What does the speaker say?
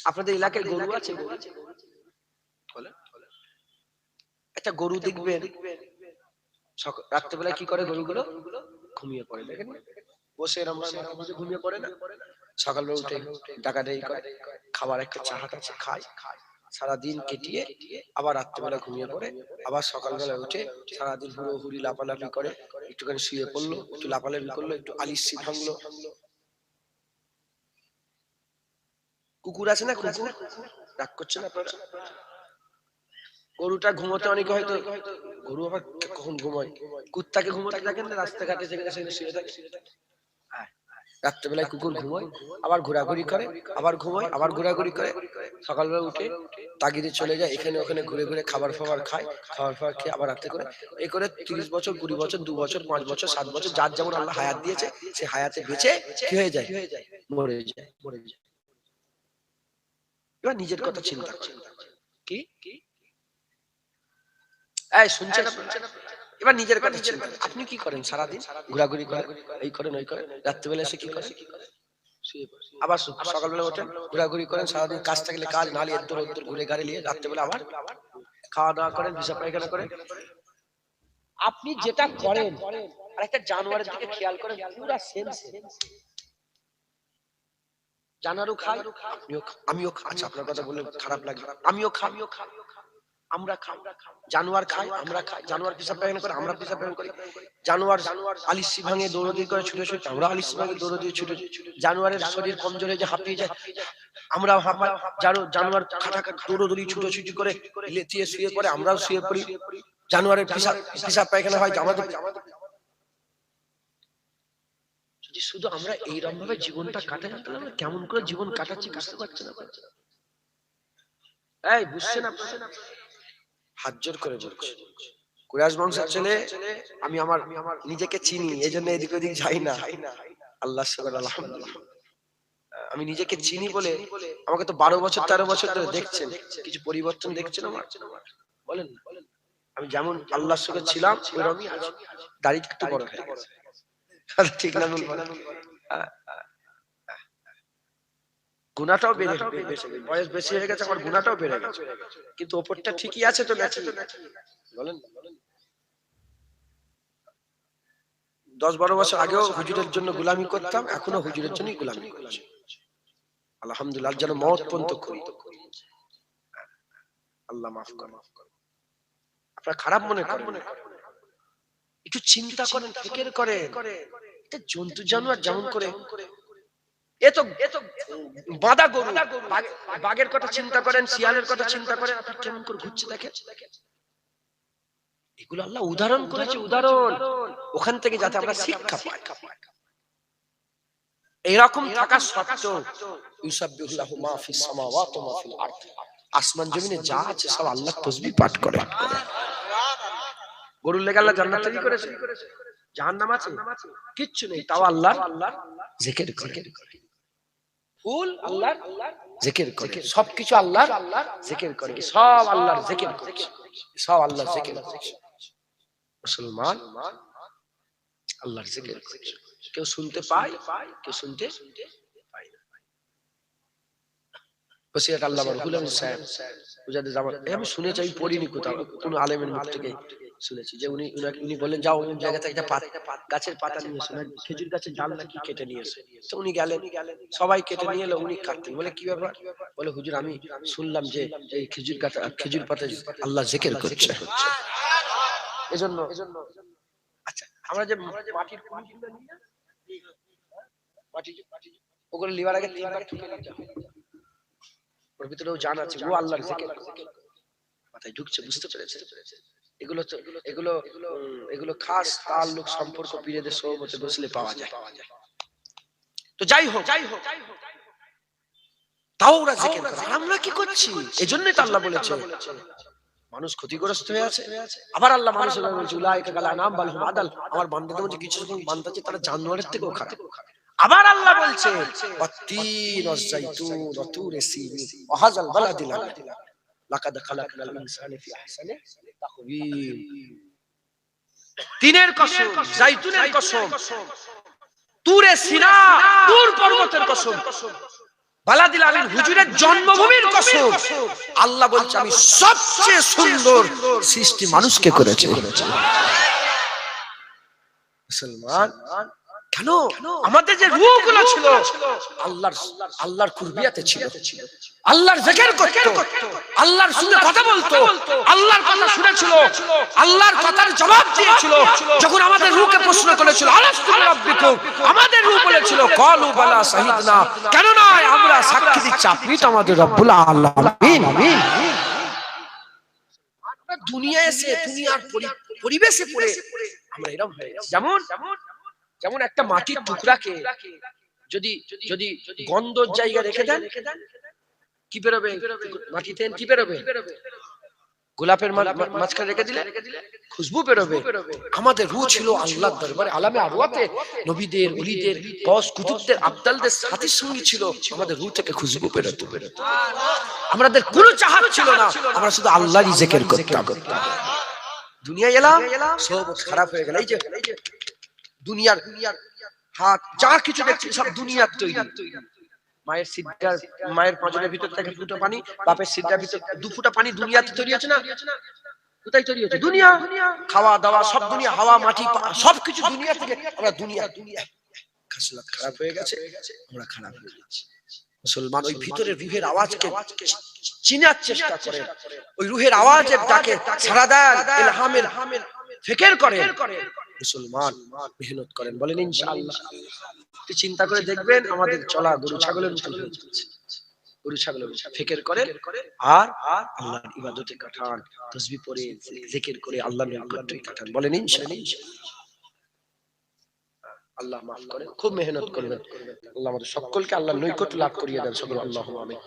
আপনাদের এলাকায় গরু আছে একটা গরু দেখবেন। রাত্রেবেলায় কি করে গরুগুলো? ঘুমিয়ে পড়ে দেখেন বসে এরম ঘুমিয়ে পড়ে না? সকালবেলা উঠে ডাকাডাকি করে খাবার একটা চাহাট আছে খায় সারাদিন কেটিয়ে আবার রাত্রেবেলা ঘুমিয়ে পড়ে আবার সকালবেলা উঠে সারাদিন হুড়ো হুড়ি লাফালাফি করে একটুখানি শুয়ে পড়ল একটু লাফালাফি করল একটু আলিসি ভাঙলো কুকুর আছে না কুকুর? রাগ করছে না আপনারা? গরুটা ঘুমোতে অনেকে হয়তো, গরু আবার কখন ঘুমায়? কুত্তাকে ঘুমোতে দেখেন না, রাস্তাঘাটে যেখানে সেখানে শুয়ে থাকে। রাত্রেবেলায় কুকুর ঘুমোয়, আবার ঘোরাঘুরি করে, আবার ঘুমোয়, আবার ঘোরাঘুরি করে। সকালবেলা উঠে তাগিদে চলে যায়, এখানে ওখানে ঘুরে ঘুরে খাবার ফাবার খায়, খাবার ফাবার খেয়ে আবার রাতে করে এই করে তিরিশ বছর, কুড়ি বছর, দু বছর, পাঁচ বছর, সাত বছর, যার যেমন আল্লাহ হায়াত দিয়েছে, সে হায়াতে বেঁচে, কি হয়ে যায়? মরে যায় মরে যায়। এবার নিজের কথা চিন্তা করে। কি? এই শুনছেন? আপনারা? এবার নিজের কথা চিন্তা আপনি কি করেন সারাদিন? ঘোরাঘুরি করেন এই করেন ওই করেন। রাত্রিবেলা এসে কি করেন? আবার সকালবেলা ওঠেন ঘোরাঘুরি করেন সারাদিন কাজ থাকলে কাজ নালি এদ্দর ওদ্দর ঘুরে গাড়ি নিয়ে রাত্রিবেলা আবার খাওয়া দাওয়া করেন হিসাব পায়খানা করেন। আপনি যেটা করেন আর একটা জানোয়ারের দিকে খেয়াল করেন পুরা সেম জানারও খাই আপনিও আমিও আচ্ছা আপনার কথা বললে খারাপ লাগে। আমিও খাই আমিও খাই আমরা খাই জানোয়ার খাই, আমরা খাই জানোয়ার পিসাব পায়খানা করে, আমরা পিসাব পায়খানা করি। জানোয়ার আলিসি ভাঙে দৌড়দি করে ছুটে ছুটে, আমরা আলিসি ভাঙে দৌড়দি ছুটে ছুটে। জানোয়ারের শরীর কমজোরে যে হাঁপিয়ে যায় আমরা হাঁপাই জানো- জানোয়ার খাটা দৌড়দৌড়ি, ছুটোছুটি করে লেতিয়ে শুয়ে পড়ে, আমরাও শুয়ে পড়ি। জানোয়ারের পিসাব পিসাব পায়খানা হয় আমাদের যদি শুধু আমরা এইরকম ভাবে জীবনটা কাটাই তাহলে আমরা কেমন করে জীবন কাটাচ্ছি বুঝতে পারছি না এই বুঝছেন আপনারা? হাত জোর করে বলছি। বংশের ছেলে আমি আমার নিজেকে চিনি এই জন্য এদিক ওদিক যাই না। আল্লাহ আলহামদুলিল্লাহ। আমি নিজেকে চিনি বলে আমাকে তো বারো বছর তেরো বছর ধরে দেখছেন। কিছু পরিবর্তন দেখছেন আমার? বলেন আমি যেমন আল্লাহ শুকর ছিলাম ওইরকমই দাড়িটা একটু বড় হয়ে গেছে। কথা ঠিক না ভুল। গুণাটাও বেড়ে বয়স বেশি হয়ে গেছে আমার গুণাটাও বেড়ে গেছে। কিন্তু ওপরটা ঠিকই আছে তো নাকি? বলেন। দশ বারো বছর আগেও হুজুরের জন্য গোলামি করতাম এখনও হুজুরের জন্যই গোলামি করছি। আলহামদুলিল্লাহ যেন মত পর্যন্ত করি আল্লাহ মাফ কর মাফ কর আপনারা খারাপ মনে করেন। একটু চিন্তা করেন। ফিকের করেন। এটা জন্তু জানোয়ার যেমন করে এ তো বাঁধা গরু। বাঘের কথা চিন্তা করেন শিয়ালের কথা চিন্তা করেন আপনি কেমন করে ঘুরছে দেখেন? এগুলো আল্লাহ উদাহরণ করেছে উদাহরণ। ওখান থেকে যাতে আমরা শিক্ষা পাই। এরকম থাকা সত্ত্বেও ইউসাব্বিহুল্লাহু মা ফিস সামাওয়াতি ওয়া মা ফিল আরদ। আসমান জমিনে যা আছে সব আল্লাহ তাসবিহ পাঠ করে। গরুর লেগে আল্লাহ জান্নাত তৈরি করেছে? জাহান্নাম আছে? কিচ্ছু নেই তাও আল্লাহ জিকির করে। ফুল আল্লাহর জিকির করে। সবকিছু আল্লাহর জিকির করে। সব আল্লাহর জিকির করে সব আল্লাহর জিকির মুসলমান? আল্লাহর জিকির করে কেউ শুনতে পায়? কেউ শুনতে বসিরাত আল্লাহ সাহেব আমি শুনেছি আমি পড়িনি কোথাও কোন আলেমের মুখ থেকে। শুনেছি যে উনি উনি বললেন যাও অমুক জায়গা থেকে একটা গাছের পাতা নিয়ে এসো। খেজুর গাছের ডাল নাকি কেটে নিয়ে এসো। তো উনি গেলেন সবাই কেটে নিয়ে এলো উনি কাটতেন বলে কি ব্যাপার? বলে হুজুর আমি শুনলাম যে এই খেজুর গাছ খেজুর পাতা আল্লাহ জেকের করছে। এজন্য আচ্ছা আমরা যে মাটির কুড়িগুলো নিই না, মাটি ওগুলো লিবার আগে তিনবার ঠুকে নিতে ওর ভিতরেও জান আছে ও আল্লাহর জিকির মাথায় ঢুকছে বুঝতে পেরেছে? এগুলো এগুলো এগুলো খাস তার লোক সম্পর্ক পীরেদের বসলে পাওয়া যায়। তো যাই হোক যাই হোক তাও ওরা জিকির করে আমরা কি করছি? এজন্যই তো আল্লাহ বলেছে। মানুষ ক্ষতিগ্রস্ত হয়ে আছে। আবার আল্লাহ মানুষের বলছে উলাইকা হুম আদাল। আমার বান্দাদের মধ্যে কিছু যখন বান্দা আছে তারা জানোয়ারের থেকেও খারাপ। আবার আল্লাহ বলছে তুরি সিনিন বালাদিল লাকাদ খালাকনাল ইনসানা ফি আহসানি তাকওয়িম তিনের কসম জাইতুনের কসম তুরে সিনা তুর পর্বতের কসম। বালাদিল আমিন হুজুরের জন্মভূমির কসম। আল্লাহ বলছে আমি সবচেয়ে সুন্দর সৃষ্টি মানুষকে করেছে। মুসলমান কেন? আমাদের যে রূহগুলো ছিল আল্লাহর আল্লাহর কুরবিয়াতে ছিল। আল্লাহর জিকির করত আল্লাহর সঙ্গে কথা বলতো আল্লাহর কথা শুনেছিল আল্লাহর কথার জবাব দিয়েছিল যখন আমাদের রূহকে প্রশ্ন করেছিল আলাস্তু রাব্বিকুম? আমাদের রূহ বলেছিল কালু বালা শাহিদনা কেন নয় আমরা সাক্ষী দিচ্ছি আপনি তো আমাদের রব্বুল আলামিন। আমিন দুনিয়ায় এসে দুনিয়ার পরিবেশে পড়ে আমরা এরকম হয়ে। যেমন যেমন একটা মাটির টুকরাকে যদি যদি গন্ধর জায়গা রেখে দেন, কি বেরোবে? মাটিতে কি বেরোবে? গোলাপের মাঝখানে রেখে দিলে খুশবু বেরোবে। আমাদের রু ছিল আল্লাহ দরবারে, আলামে আরওয়াতে। নবীদের ওলিদের বস কুতুবদের, আবদালদের সাথীর সঙ্গে ছিল। আমাদের রু থেকে খুশবু বেরোতো। বেরোতো আমাদের কোনো চাহাত ছিল না। আমরা শুধু আল্লাহরই জিকির করতাম। দুনিয়া এলাম, সব খারাপ হয়ে গেল। এই যে দুনিয়ার হাত, যা কিছু দেখছি সব দুনিয়ার তৈরি। মায়ের সিদ্ধার মায়ের পাঁজরের ভিতর থেকে ফুটো পানি, বাপের সিদ্ধার ভিতর দু ফুটা পানি দুনিয়াতে তৈরি হচ্ছে না? কোথায় তৈরি হচ্ছে দুনিয়া। খাওয়া দাওয়া সব দুনিয়া, হাওয়া, মাটি দুনিয়া থেকে আমরা দুনিয়া। দুনিয়া খাসলাত খারাপ হয়ে গেছে, আমরা খারাপ হয়ে গেছি। মুসলমান ওই রুহের আওয়াজকে চিনার চেষ্টা করে। ওই রুহের আওয়াজের ডাকে ফিকির করে। মুসলমান মেহনত করেন। বলেন ইনশাআল্লাহ। চিন্তা করে দেখবেন আমাদের চলা গরু ছাগলের মতো হয়ে যাচ্ছে। গরু ছাগলের ফিকির করে আর আল্লাহর ইবাদতে কাটান। তসবিহ পড়ে জিকির করে আল্লাহর নিকটে কাটান। বলেন ইনশাআল্লাহ। আল্লাহ মাফ করেন। খুব মেহনত করবেন। আল্লাহ আমাদের সকলকে আল্লাহ নৈকট্য লাভ করিয়ে দেন। সকল আল্লাহ আমিন